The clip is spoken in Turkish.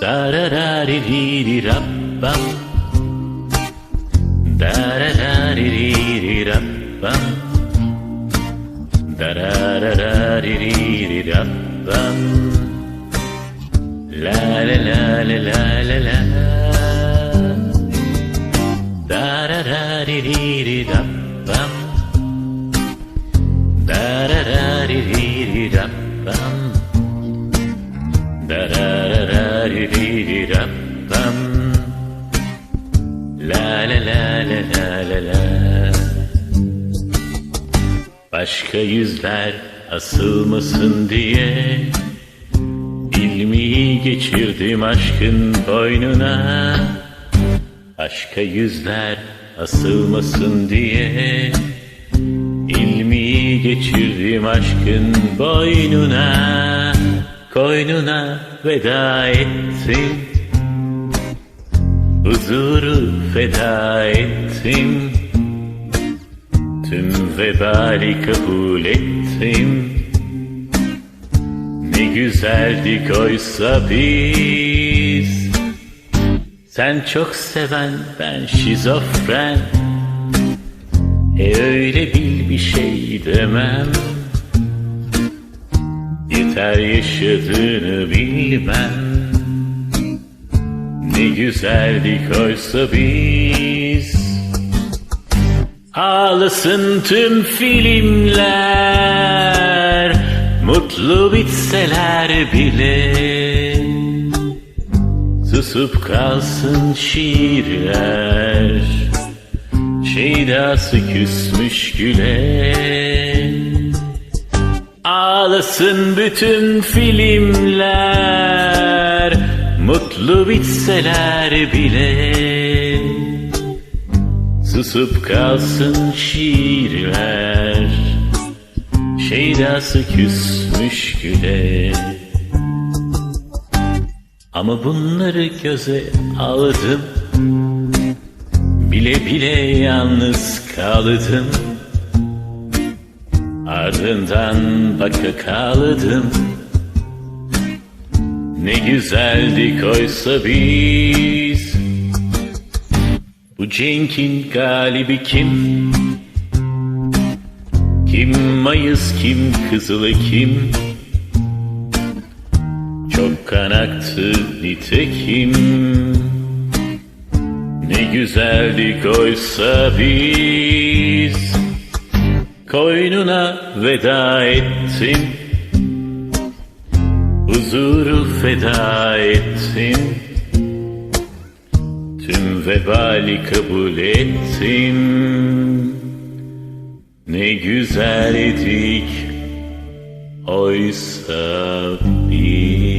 Da da da di di di da bum. Da da da di di di da bum. Da da da da di di di da bum. La la la la la la la. Da da da di di di da bum. Da da da di di di da bum. Başka yüzler asılmasın diye ilmiyi geçirdim aşkın boynuna. Başka yüzler asılmasın diye ilmiyi geçirdim aşkın boynuna. Koynuna veda ettim Huzuru feda ettim Tüm vebali kabul ettim. Ne güzeldik oysa biz. Sen çok seven ben şizofren. E öyle bil bir şey demem. Yeter yaşadığını bilmem. Ne güzeldik oysa biz Ağlasın tüm filmler Mutlu bitseler bile. Susup kalsın şiirler Şeydası küsmüş güle. Ağlasın bütün filmler Mutlu bitseler bile Susup kalsın şiirler Şeydası küsmüş güle. Ama bunları göze aldım Bile bile yalnız kaldım. Ardından baka kaldım. Ne güzeldik oysa biz Bu Cenk'in galibi kim? Kim Mayıs kim Kızıl Ekim Çok kanaktı nitekim. Ne güzeldik oysa biz. Koynuna veda ettim. Huzuru feda ettim Tüm vebali kabul ettim. Ne güzel idik Oysa biz